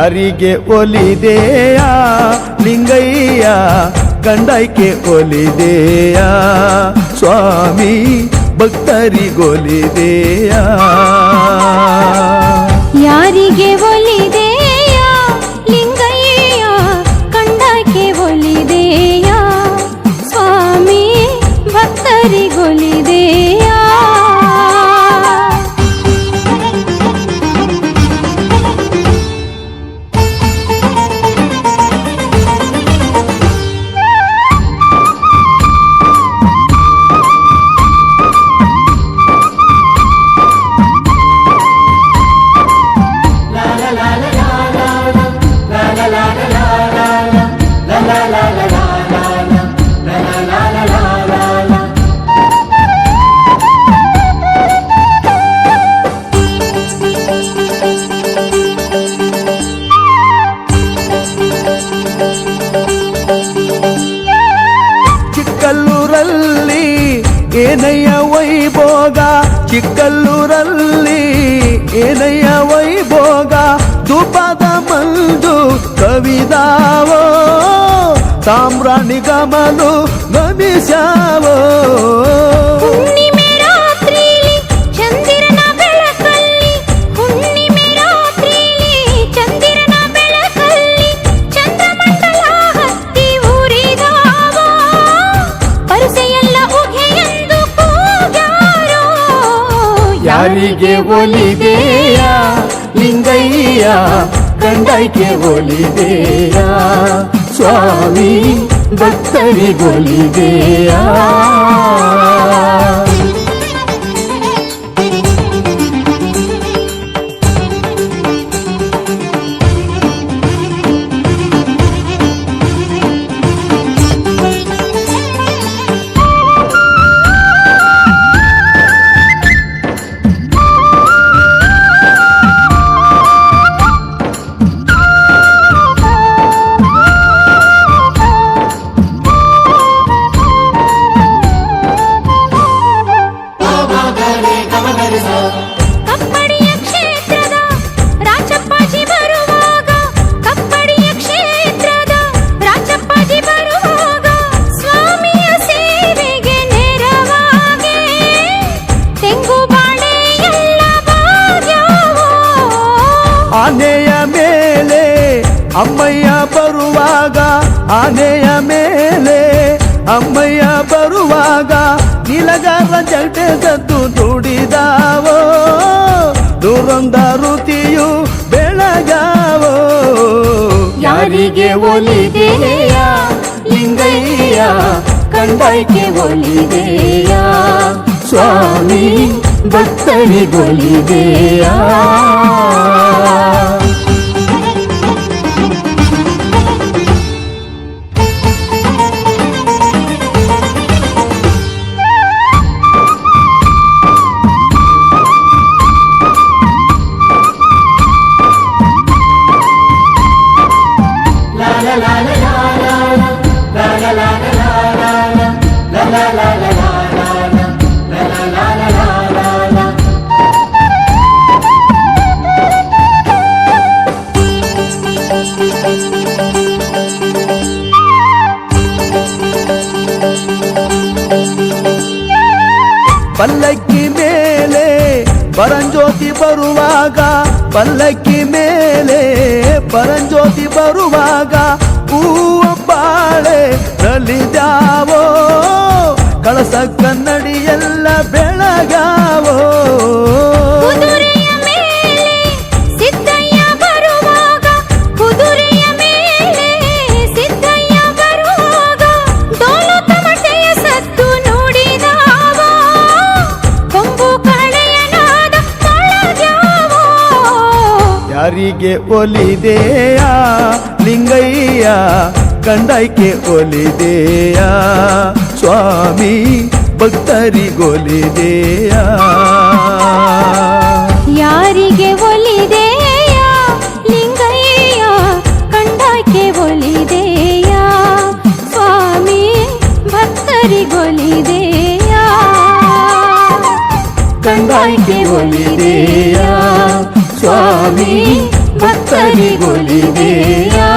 ಯಾರಿಗೆ ಒಲಿದೆಯ? ಲಿಂಗಯ್ಯ ಕಂಡೈಕೆ ಒಲಿದೆಯ? ಸ್ವಾಮಿ ಭಕ್ತರಿಗೊಲಿದೆಯ? ಯಾರಿಗೆ ಏನಯ್ಯ ವೈಭೋಗ ಚಿಕ್ಕಲ್ಲೂರಲ್ಲಿ ಏನಯ್ಯ ವೈಭೋಗ ಧೂಪದ ಮಂದು ಕವಿದಾವೋ ಸಾಮ್ರಾಣಿ ಗಮನು ಗಮಿಸ್ಯಾವೋ ಯಾರಿಗೆ ಒಲಿದೆಯ ಲಿಂಗಯ್ಯ ಕಂಡೈಕೆ ಒಲಿದೆಯ ಸ್ವಾಮಿ ಭಕ್ತರಿಗೊಲಿದೆಯ ಆನೆಯ ಮೇಲೆ ಅಮ್ಮಯ್ಯ ಬರುವಾಗ, ಆನೆಯ ಮೇಲೆ ಅಮ್ಮಯ್ಯ ಬರುವಾಗ ನಿಲಗಾರ ಜಂಟೆ ಸದ್ದು ದುಡಿದಾವೋ? ದುರಂದ ಋತಿಯು ಬೆಳಗಾವೋ? ಯಾರಿಗೆ ಒಲಿದೆಯ? ಲಿಂಗಯ್ಯ ಕಂಡೈಕೆ ಒಲಿದೆಯ? ಸ್ವಾಮಿ ಭಕ್ತರಿಗೊಲಿದೆಯ ಪಲ್ಲಕ್ಕಿ ಮೇಲೆ ಪರಂಜ್ಯೋತಿ ಬರುವಾಗ ಪಲ್ಲಕ್ಕಿ ಮೇಲೆ ಪರಂಜ್ಯೋತಿ ಬರುವಾಗ ಹೂವ ಬಾಳೆ ಯಾರಿಗೆ ಒಲಿದೆಯ? ಲಿಂಗಯ್ಯ ಕಂಡೈಕೆ ಒಲಿದೆಯ? ಸ್ವಾಮಿ ಭಕ್ತರಿಗೊಲಿದೆಯ? ಯಾರಿಗೆ ಒಲಿದೆಯ? ಲಿಂಗಯ್ಯ ಕಂಡಕ್ಕೆ ಒಲಿದೆಯ? ಸ್ವಾಮಿ ಭಕ್ತರಿಗೊಲಿದೆಯ? ಕಂಡಾಯ್ಕೆ ಒಲಿದೆಯ? ಸ್ವಾಮಿ ಭಕ್ತರಿಗೊಲಿದೆಯಾ